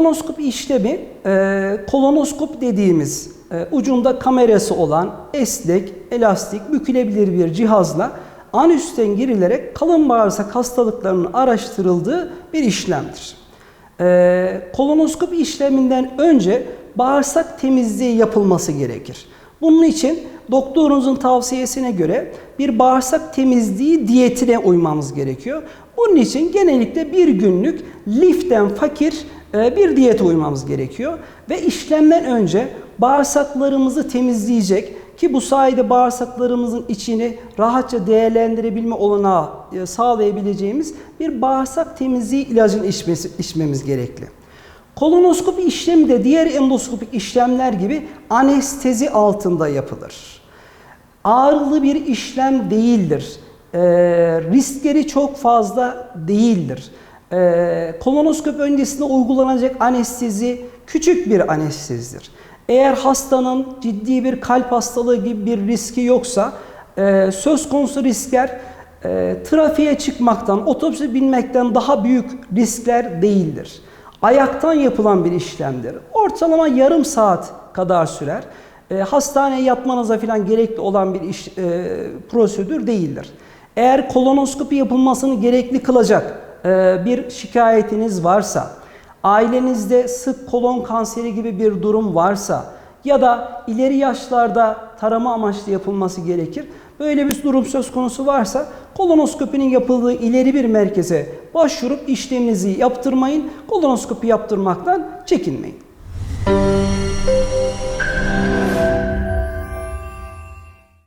Kolonoskop işlemi, e, kolonoskop dediğimiz e, ucunda kamerası olan esnek, elastik, bükülebilir bir cihazla anüsten girilerek kalın bağırsak hastalıklarının araştırıldığı bir işlemdir. E, kolonoskop işleminden önce bağırsak temizliği yapılması gerekir. Bunun için doktorunuzun tavsiyesine göre bir bağırsak temizliği diyetine uymamız gerekiyor. Bunun için genellikle bir günlük liften fakir bir diyete uymamız gerekiyor. Ve işlemden önce bağırsaklarımızı temizleyecek ki bu sayede bağırsaklarımızın içini rahatça değerlendirebilme olanağı e, sağlayabileceğimiz bir bağırsak temizliği ilacını içmesi, içmemiz gerekli. Kolonoskopi işlemi de diğer endoskopik işlemler gibi anestezi altında yapılır. Ağrılı bir işlem değildir. Ee, riskleri çok fazla değildir. Ee, kolonoskop öncesinde uygulanacak anestezi küçük bir anestezidir. Eğer hastanın ciddi bir kalp hastalığı gibi bir riski yoksa e, söz konusu riskler e, trafiğe çıkmaktan, otobüse binmekten daha büyük riskler değildir. Ayaktan yapılan bir işlemdir. Ortalama yarım saat kadar sürer. E, hastaneye yatmanıza falan gerekli olan bir iş, e, prosedür değildir. Eğer kolonoskopi yapılmasını gerekli kılacak e, bir şikayetiniz varsa, ailenizde sık kolon kanseri gibi bir durum varsa ya da ileri yaşlarda tarama amaçlı yapılması gerekir. Böyle bir durum söz konusu varsa kolonoskopinin yapıldığı ileri bir merkeze başvurup işleminizi yaptırmayın. Kolonoskopi yaptırmaktan çekinmeyin.